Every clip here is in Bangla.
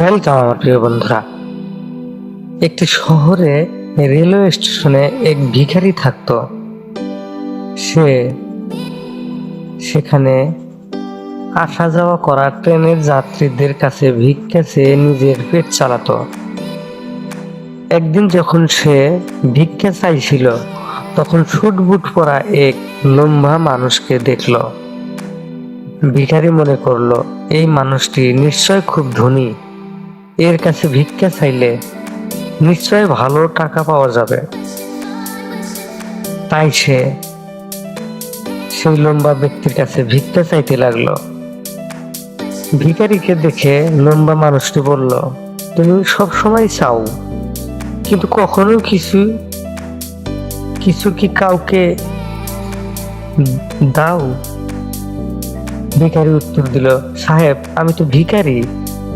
ওয়েলকাম আমার প্রিয় বন্ধুরা। একটি শহরে রেলওয়ে স্টেশনে এক ভিখারি থাকতো। সে সেখানে আসা যাওয়া করা ট্রেনের যাত্রীদের কাছে ভিক্ষা চেয়ে নিজের পেট চালাতো। একদিন যখন সে ভিক্ষা চাইছিল, তখন বুট পরা এক লম্বা মানুষকে দেখল। ভিখারি মনে করল, এই মানুষটি নিশ্চয় খুব ধনী। এর কাছে ভিক্ষা চাইলে নিশ্চয় ভালো টাকা পাওয়া যাবে। তাই সে সেই লম্বা ব্যক্তির কাছে ভিক্ষা চাইতে লাগল। ভিখারিকে দেখে লম্বা মানুষটি বলল, তুমি সব সময় চাও, কিন্তু কখনো কিছু কিছু কি কাউকে দাও? ভিখারি উত্তর দিল, সাহেব, আমি তো ভিখারি।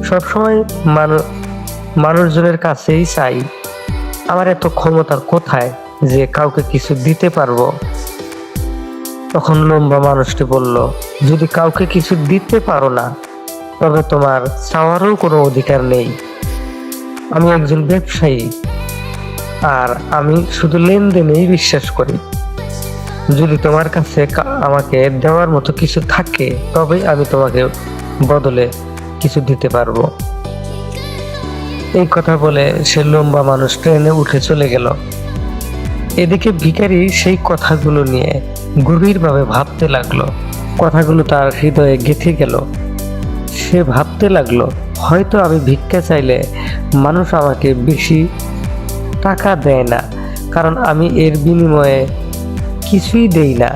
সবসময় মানুষ মানুষজনের কাছেই চাই। আমার এত ক্ষমতার কোথায় যে কাউকে কিছু দিতে পারব? তখন লম্বা মানুষটি বলল, যদি কাউকে কিছু দিতে পারো না, তবে তোমার চাওয়ারও কোনো অধিকার নেই। আমি একজন ব্যবসায়ী, আর আমি শুধু লেনদেনেই বিশ্বাস করি। যদি তোমার কাছে আমাকে দেওয়ার মতো কিছু থাকে তবে আমি তোমাকে বদলে কিছু দিতে পারব। এই কথা বলে সে লম্বা মানুষ ট্রেনে উঠে চলে গেল। এদিকে ভিখারি সেই কথাগুলো নিয়ে গভীরভাবে ভাবতে লাগল। কথাগুলো তার হৃদয়ে গেঁথে গেল। সে ভাবতে লাগল, হয়তো আমি ভিক্ষা চাইলে মানুষ আমাকে বেশি টাকা দেয় না, কারণ আমি এর বিনিময়ে কিছুই দেই না।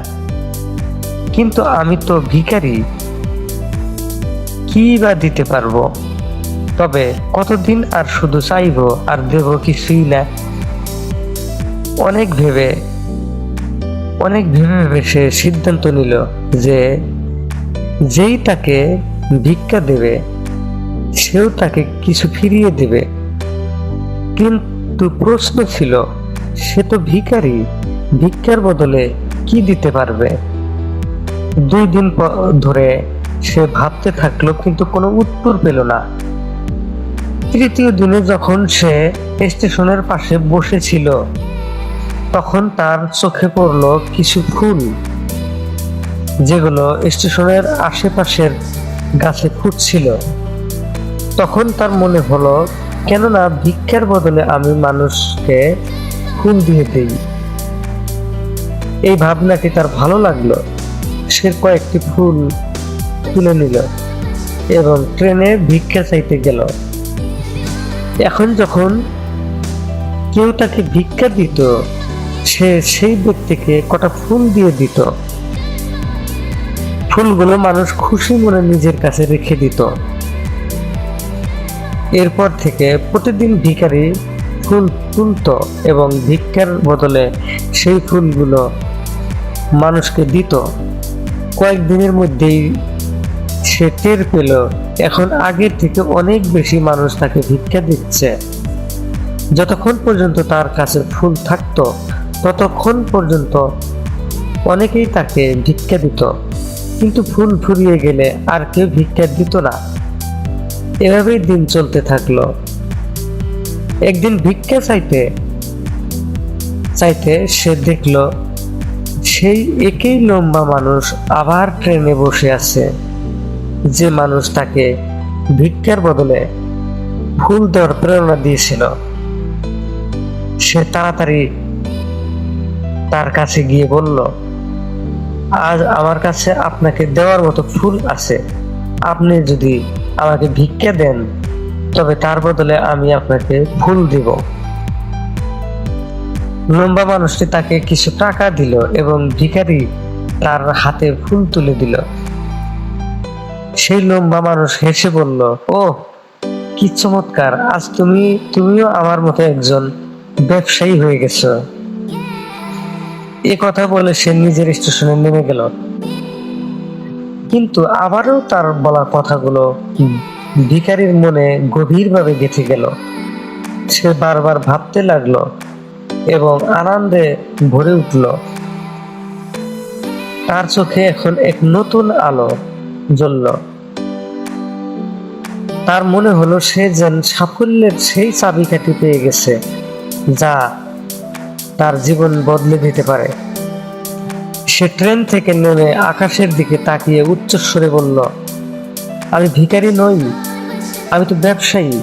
কিন্তু আমি তো ভিখারি কি বা দিতে পারব? তবে কতদিন আর শুধু চাইব আর দেব কিছুই না। অনেক ভেবে অনেক ভেবে ভেবে সে সিদ্ধান্ত নিল যে যেই তাকে ভিক্ষা দেবে, সেও তাকে কিছু ফিরিয়ে দেবে। কিন্তু প্রশ্ন ছিল, সে তো ভিখারি, ভিক্ষার বদলে কি দিতে পারবে? দুই দিন ধরে সে ভাবতে থাকল, কিন্তু কোনো উত্তর পেল না। তৃতীয় দিনে যখন সে স্টেশনের পাশে বসেছিল, তখন তার চোখে পড়ল কিছু ফুল, যেগুলো স্টেশনের আশেপাশের গাছে ফুটছিল। তখন তার মনে হলো, কেননা ভিক্ষার বদলে আমি মানুষকে ফুল দিয়ে দিই। এই ভাবনাটি তার ভালো লাগল। সে কয়েকটি ফুল তুলে নিল এবং ট্রেনে ভিক্ষা চাইতে গেল। এখন যখন কেউ তাকে ভিক্ষা দিত, সে সেই ব্যক্তিকে কটা ফুল দিয়ে দিত। ফুলগুলো মানুষ খুশি মনে নিজের কাছে রেখে দিত। এরপর থেকে প্রতিদিন ভিখারি ফুল তুলত এবং ভিক্ষার বদলে সেই ফুলগুলো মানুষকে দিত। কয়েকদিনের মধ্যেই সে টের পেল, এখন আগের থেকে অনেক বেশি মানুষ তাকে ভিক্ষা দিচ্ছে। যতক্ষণ পর্যন্ত তার কাছে ফুল থাকতো, ততক্ষণ পর্যন্ত অনেকেই তাকে ভিক্ষা দিত। কিন্তু ফুল ফুরিয়ে গেলে আর কেউ ভিক্ষা দিত না। এভাবেই দিন চলতে থাকল। একদিন ভিক্ষা চাইতে চাইতে সে দেখল, সেই একই লম্বা মানুষ আবার ট্রেনে বসে আছে। যে মানুষ তাকে ভিক্ষার বদলে ফুল দেওয়ার প্রেরণা দিয়েছিল, সে তাড়াতাড়ি তার কাছে গিয়ে বলল, আজ আমার কাছে আপনাকে দেওয়ার মতো ফুল আছে। আপনি যদি আমাকে ভিক্ষা দেন, তবে তার বদলে আমি আপনাকে ফুল দিব। লম্বা মানুষটি তাকে কিছু টাকা দিল এবং ভিখারি তার হাতে ফুল তুলে দিল। সেই লম্বা মানুষ হেসে বলল ও কি চমৎকার। আজ তুমি, তুমিও আমার মতো একজন ব্যবসায়ী হয়ে গেছো। এ কথা বলে সে নিজের স্টেশনে নেমে গেল। কিন্তু আবারও তার বলা কথাগুলো ভিখারির মনে গভীরভাবে গেঁথে গেল। সে বারবার ভাবতে লাগল এবং আনন্দে ভরে উঠল। তার চোখে এখন এক নতুন আলো। জ্বলল তার মনে হলো সে যেন সাফল্যের সেই চাবিকাঠি পেয়ে গেছে, যা তার জীবন বদলে দিতে পারে। সে ট্রেন থেকে নেমে আকাশের দিকে তাকিয়ে উচ্চস্বরে বলল, আমি ভিখারি নই, আমি তো ব্যবসায়ী,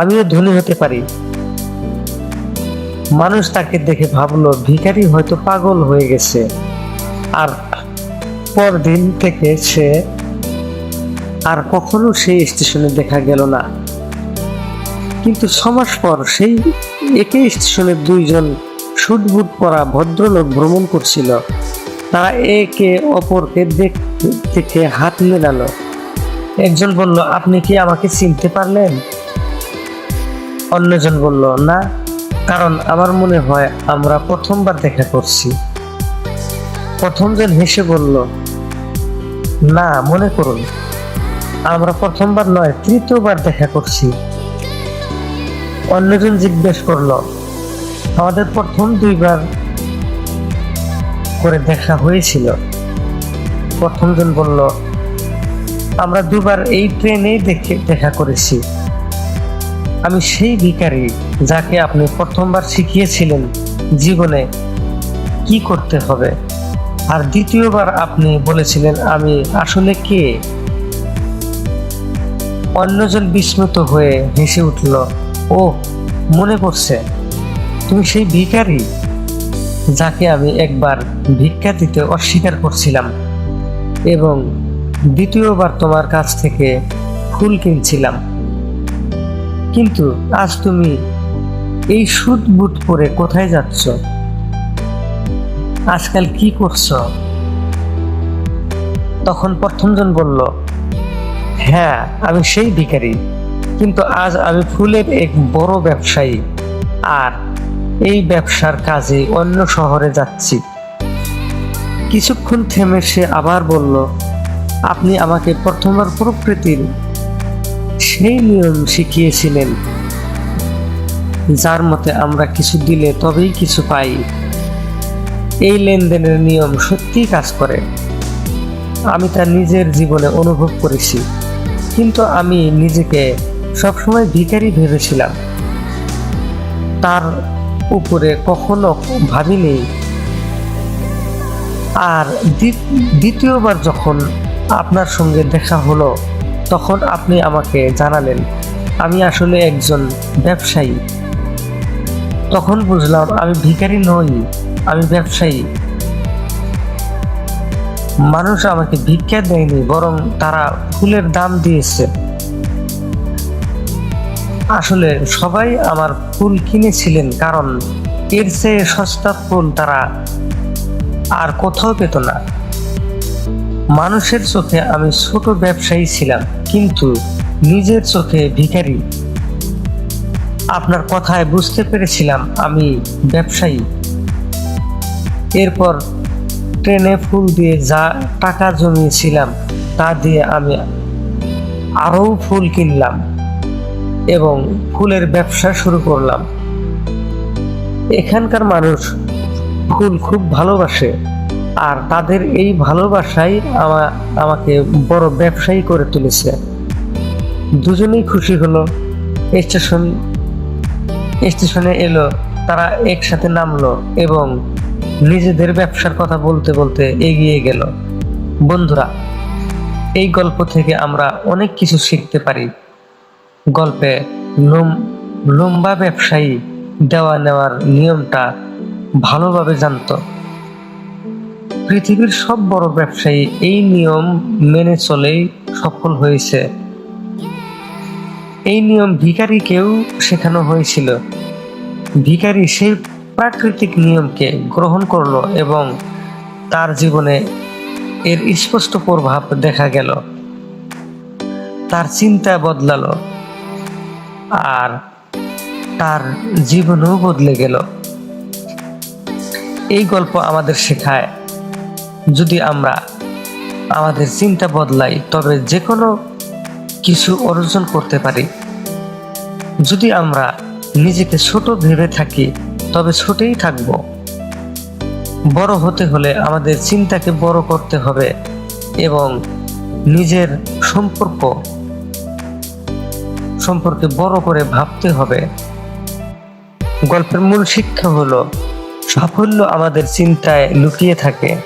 আমিও ধনী হতে পারি। মানুষ তাকে দেখে ভাবলো, ভিখারি হয়তো পাগল হয়ে গেছে। আর পরদিন থেকে সে আর কখনো সেই স্টেশনে দেখা গেল না। কিন্তু ছমাস পর সেই একই স্টেশনে দুইজন শুটবুট পরা ভদ্রলোক ভ্রমণ করছিল। তারা একে অপরকে দেখতে হাত মেলালো। একজন বলল, আপনি কি আমাকে চিনতে পারলেন? অন্যজন বলল, না, কারণ আমার মনে হয় আমরা প্রথমবার দেখা করছি। প্রথমজন হেসে বলল, না, মনে করুন। আমরা প্রথমবার নয়, তৃতীয়বার দেখা করছি। অন্যজন জিজ্ঞেস করল, আমাদের প্রথম দুইবার করে দেখা হয়েছিল। প্রথমজন বলল, আমরা দুবার এই ট্রেনেই দেখে, দেখা করেছি। আমি সেই ভিখারি যাকে আপনি প্রথমবার শিখিয়েছিলেন জীবনে কি করতে হবে? আর দ্বিতীয়বার আপনি বলেছিলেন, আমি আসলে কে? অন্যজন বিস্মিত হয়ে হেসে উঠল ও মনে পড়ছে। তুমি সেই ভিখারি যাকে আমি একবার ভিক্ষা দিতে অস্বীকার করছিলাম এবং দ্বিতীয়বার তোমার কাছ থেকে ফুল কিনছিলাম। কিন্তু আজ তুমি এই সুদ বুট পরে কোথায় যাচ্ছ? আজকাল কি করছ? তখন প্রথমজন বলল হ্যাঁ আমি সেই ভিখারি। কিন্তু আজ আমি ফুলের এক বড় ব্যবসায়ী আর এই ব্যবসার কাজে অন্য শহরে যাচ্ছি। কিছুক্ষণ থেমে সে আবার বলল, আপনি আমাকে প্রথমবার প্রকৃতির সেই নিয়ম শিখিয়েছিলেন, যার মতে আমরা কিছু দিলে তবেই কিছু পাই। এই লেনদেনের নিয়ম সত্যিই কাজ করে। আমি তা নিজের জীবনে অনুভব করেছি। কিন্তু আমি নিজেকে সবসময় ভিখারি ভেবেছিলাম। তার উপরে কখনো ভাবিনি। আর দ্বি- দ্বিতীয়বার যখন আপনার সঙ্গে দেখা হলো, তখন আপনি আমাকে জানালেন, আমি আসলে একজন ব্যবসায়ী। তখন বুঝলাম আমি ভিখারি নই, আমি ব্যবসায়ী। মানুষ আমাকে ভিক্ষা দেয়নি, বরং তারা ফুলের দাম দিয়েছে। আসলে সবাই আমার ফুল কিনেছিলেন, কারণ এর চেয়ে সস্তা ফুল তারা আর কোথাও পেত না। মানুষের চোখে আমি ছোট ব্যবসায়ী ছিলাম, কিন্তু নিজের চোখে ভিখারি। আপনার কথায় বুঝতে পেরেছিলাম আমি ব্যবসায়ী। এরপর ট্রেনে ফুল দিয়ে যা টাকা জমিয়েছিলাম, তা দিয়ে আমি আরও ফুল কিনলাম এবং ফুলের ব্যবসা শুরু করলাম। এখানকার মানুষ ফুল খুব ভালোবাসে আর তাদের এই ভালোবাসাই আমা, আমাকে বড় ব্যবসায়ী করে তুলেছে। দুজনেই খুশি হলো। স্টেশন, স্টেশনে এলো, তারা একসাথে নামলো এবং নিজেদের ব্যবসার কথা বলতে বলতে এগিয়ে গেল। বন্ধুরা, এই গল্প থেকে আমরা অনেক কিছু শিখতে পারি। গল্পে লম্বা ব্যবসায়ী দেওয়া নেওয়ার নিয়মটা ভালোভাবে জানতো। পৃথিবীর সব বড় ব্যবসায়ী এই নিয়ম মেনে চলেই সফল হয়েছে। এই নিয়ম ভিখারিকেও শেখানো হয়েছিল। ভিখারি সেই প্রাকৃতিক নিয়মকে গ্রহণ করল এবং তার জীবনে এর স্পষ্ট প্রভাব দেখা গেল। তার চিন্তা বদলালো আর তার জীবনও বদলে গেল। এই গল্প আমাদের শেখায়, যদি আমরা আমাদের চিন্তা বদলাই, তবে যে কোনো কিছু অর্জন করতে পারি। যদি আমরা নিজেকে ছোট ভেবে থাকি তবে ছোটই থাকব। বড় হতে হলে আমাদের চিন্তাকে বড় করতে হবে এবং নিজের সম্পর্ক, সম্পর্কে বড় করে ভাবতে হবে। গল্পের মূল শিক্ষা হলো, সাফল্য আমাদের চিন্তায় লুকিয়ে থাকে।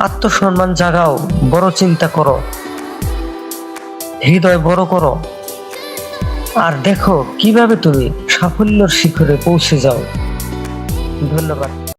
আত্মসম্মান জাগাও, বড় চিন্তা করো। হৃদয় বড় করো। আর দেখো কীভাবে তুমি সাফল্যের শিখরে পৌঁছে যাও। ধন্যবাদ।